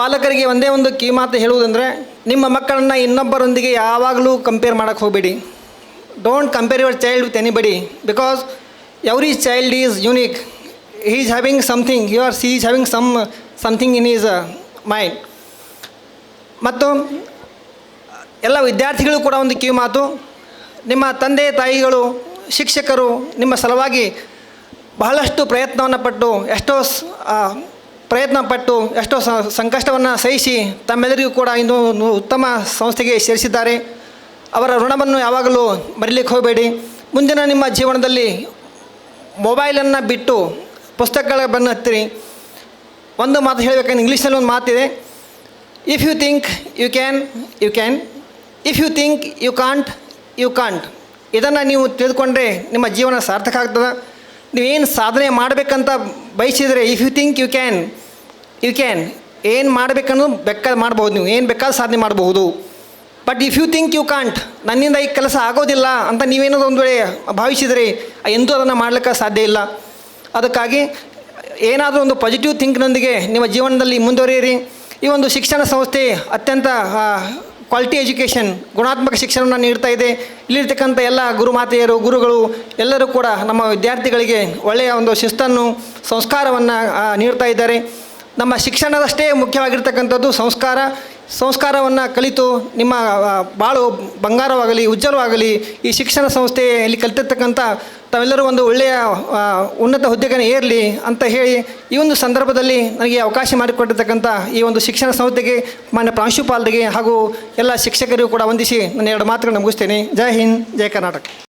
ಪಾಲಕರಿಗೆ ಒಂದೇ ಒಂದು ಕೀ ಮಾತು ಹೇಳುವುದಂದರೆ, ನಿಮ್ಮ ಮಕ್ಕಳನ್ನು ಇನ್ನೊಬ್ಬರೊಂದಿಗೆ ಯಾವಾಗಲೂ ಕಂಪೇರ್ ಮಾಡೋಕ್ಕೆ ಹೋಗಬೇಡಿ. Don't compare your child with anybody because every child is unique he is having something you are see is having some something in is mind ಮತ್ತು ಎಲ್ಲ ವಿದ್ಯಾರ್ಥಿಗಳು ಕೂಡ ಒಂದು ಕಿವಿ ಮಾತು, ನಿಮ್ಮ ತಂದೆ, ತಾಯಿಗಳು, ಶಿಕ್ಷಕರು ನಿಮ್ಮ ಸಲುವಾಗಿ ಬಹಳಷ್ಟು ಪ್ರಯತ್ನವನ್ನು ಪಟ್ಟು ಎಷ್ಟೋ ಪ್ರಯತ್ನ ಪಟ್ಟು ಎಷ್ಟೋ ಸಂಕಷ್ಟವನ್ನು ಸಹಿಸಿ ತಮ್ಮೆಲ್ಲರಿಗೂ ಕೂಡ ಇಂದು ಉತ್ತಮ ಸಂಸ್ಥೆಗೆ ಸೇರಿಸಿದ್ದಾರೆ. ಅವರ ಋಣವನ್ನು ಯಾವಾಗಲೂ ಮರಿಲಿಕ್ಕೆ ಹೋಗಬೇಡಿ. ಮುಂದಿನ ನಿಮ್ಮ ಜೀವನದಲ್ಲಿ ಮೊಬೈಲನ್ನು ಬಿಟ್ಟು ಪುಸ್ತಕಗಳ ಬಂದು ಹತ್ತಿರಿ. ಒಂದು ಮಾತು ಹೇಳಬೇಕಂದ್ರೆ ಇಂಗ್ಲೀಷಲ್ಲಿ ಒಂದು ಮಾತಿದೆ. If you think you can you can if you think you can't you can't ಇದನ್ನು ನೀವು ತಿಳಿದುಕೊಂಡ್ರೆ ನಿಮ್ಮ ಜೀವನ ಸಾರ್ಥಕ ಆಗ್ತದೆ. ನೀವೇನು ಸಾಧನೆ ಮಾಡಬೇಕಂತ ಬಯಸಿದರೆ if you think you can you can ಏನು ಮಾಡಬೇಕನ್ನೋದು ಬೇಕಾದ ಮಾಡ್ಬೋದು ನೀವು. ಏನು ಬೇಕಾದ ಸಾಧನೆ ಮಾಡಬಹುದು. But if you think you can't ನನ್ನಿಂದ ಈ ಕೆಲಸ ಆಗೋದಿಲ್ಲ ಅಂತ ನೀವೇನಾದ್ರು ಒಂದು ವೇಳೆ ಭಾವಿಸಿದರೆ ಎಂದೂ ಅದನ್ನು ಮಾಡಲಿಕ್ಕೆ ಸಾಧ್ಯ ಇಲ್ಲ. ಅದಕ್ಕಾಗಿ ಏನಾದರೂ ಒಂದು ಪಾಸಿಟಿವ್ ಥಿಂಕ್ನೊಂದಿಗೆ ನಿಮ್ಮ ಜೀವನದಲ್ಲಿ ಮುಂದುವರಿಯಿರಿ. ಈ ಒಂದು ಶಿಕ್ಷಣ ಸಂಸ್ಥೆ ಅತ್ಯಂತ ಕ್ವಾಲಿಟಿ ಎಜುಕೇಷನ್ ಗುಣಾತ್ಮಕ ಶಿಕ್ಷಣವನ್ನು ನೀಡ್ತಾ ಇದೆ. ಇಲ್ಲಿರ್ತಕ್ಕಂಥ ಎಲ್ಲ ಗುರುಮಾತೆಯರು, ಗುರುಗಳು, ಎಲ್ಲರೂ ಕೂಡ ನಮ್ಮ ವಿದ್ಯಾರ್ಥಿಗಳಿಗೆ ಒಳ್ಳೆಯ ಒಂದು ಶಿಸ್ತನ್ನು, ಸಂಸ್ಕಾರವನ್ನು ನೀಡ್ತಾ ಇದ್ದಾರೆ. ನಮ್ಮ ಶಿಕ್ಷಣದಷ್ಟೇ ಮುಖ್ಯವಾಗಿರ್ತಕ್ಕಂಥದ್ದು ಸಂಸ್ಕಾರ. ಸಂಸ್ಕಾರವನ್ನು ಕಲಿತು ನಿಮ್ಮ ಬಾಳು ಬಂಗಾರವಾಗಲಿ, ಉಜ್ವಲವಾಗಲಿ ಈ ಶಿಕ್ಷಣ ಸಂಸ್ಥೆಯಲ್ಲಿ ಕಲಿತಿರ್ತಕ್ಕಂಥ ತಾವೆಲ್ಲರೂ ಒಂದು ಒಳ್ಳೆಯ ಉನ್ನತ ಹುದ್ದೆಗೆ ಏರಲಿ ಅಂತ ಹೇಳಿ ಈ ಒಂದು ಸಂದರ್ಭದಲ್ಲಿ ನನಗೆ ಅವಕಾಶ ಮಾಡಿಕೊಟ್ಟಿರ್ತಕ್ಕಂಥ ಈ ಒಂದು ಶಿಕ್ಷಣ ಸಂಸ್ಥೆಗೆ ಮಾನ್ಯ ಪ್ರಾಂಶುಪಾಲರಿಗೆ ಹಾಗೂ ಎಲ್ಲ ಶಿಕ್ಷಕರಿಗೂ ಕೂಡ ವಂದಿಸಿ ನನ್ನ ಎರಡು ಮಾತುಗಳನ್ನು ಮುಗಿಸ್ತೇನೆ. ಜೈ ಹಿಂದ್, ಜೈ ಕರ್ನಾಟಕ.